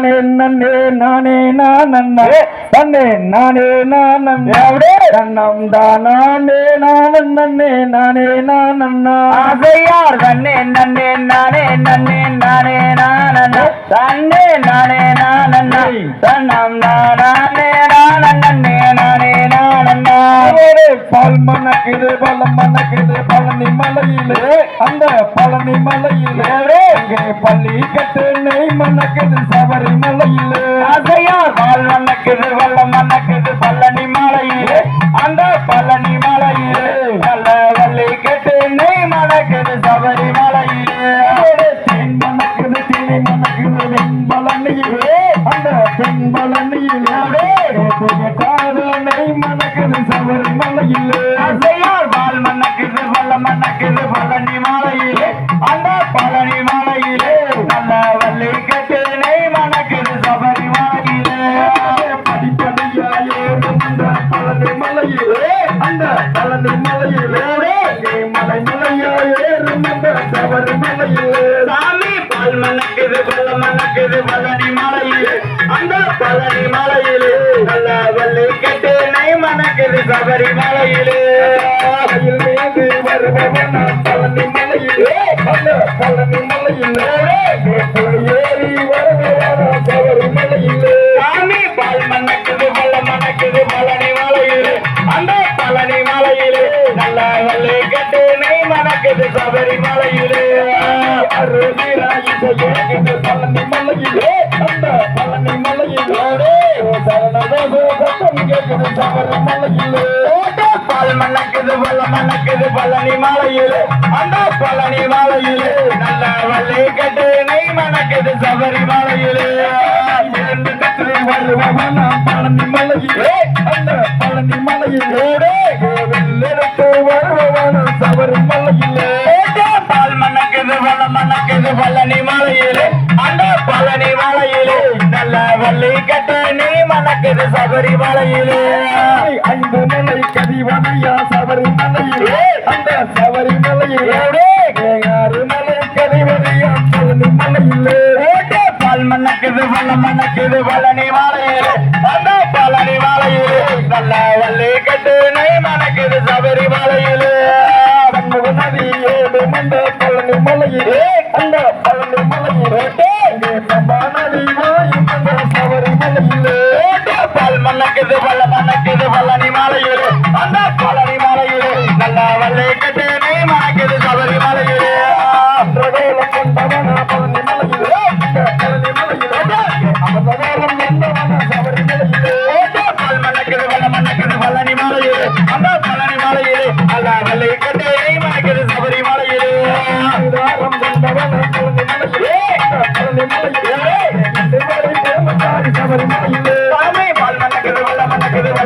நன்னே நானே நானண்ணா தன்னே நானே நானண்ணா தன்னம் தானே நானே நானே நானண்ணா ஆசையார் தன்னே நன்னே நானே நன்னே நானே நானண்ணா தன்னே நானே நானண்ணா தன்னம் நானே நானண்ணே நானே நானண்ணா அவரே பால் மணக்குது பழனி மலையிலே அந்த பழனி மலையிலே அங்கே பள்ளி கட்டு நெய் மணக்குது சபரி மலையிலே ஆசையார் பழனி மலையிலே அந்த பழனி மலையிலே மலை மலையா ஏறும் அந்த சபரி மலையிலே. சாமி பால் மணக்குது வல்ல மணக்குது பழனி மலையிலே. அந்த பழனி மலையிலே நல்ல வள்ளி கட்டு மணக்குது சபரி மலையிலே. மீது வருபவன் நல்ல வள்ளி கட்டு நெய் மணக்குது சபரி மலையிலே அருகிராய் இந்த பழனி மலையிலே அந்த பழனி மலையிலே சரணதோ சத்தம் கேட்குது சபரி மலையிலே பால் மணக்குது பல மணக்குது பழனி மலையிலே அந்த பழனி மலையிலே நல்ல வள்ளி கட்டு நெய் மணக்குது சபரி மலையிலே இரண்டு கற்று வருபவன் பழனி மலையிலே அந்த பழனி மலையிலே வள்ளி கட்டு நெய் மணக்குது சபரி மலையிலே. ஐந்து மலை கதிவதியா சபரி மலையிலே. அந்த சபரி மலையிலே. ஆறு மலை கதிவதியா பழனி மலையிலே. பால் மணக்குது வல்ல மணக்குது பழனி மலையிலே அந்த பழனி மலையிலே நல்ல வள்ளி கட்டு நெய் மணக்குது சபரி மலையிலே. சண்முக நதி ஏழு மண்ட பழனி மலையிலே. அந்த பழனி மலையிலே. இங்கே சம்பா பால் மணக்குது வல்ல மணக்குது பழனி மலையிலே அந்த பழனி மலையிலே நல்லா வள்ளி கட்டேனே.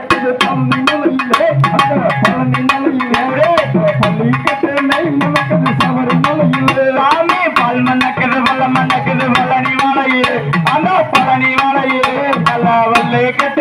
பலம் பழனி மலையிலே அந்த பழனி மலையிலே பள்ளி மணக்குது சபரி மலையிலே சாமி பால் மணக்குது வல்ல மணக்குது வல்லனி மலையிலே அந்த பழனி மலையிலே நல்ல வல்லை கட்ட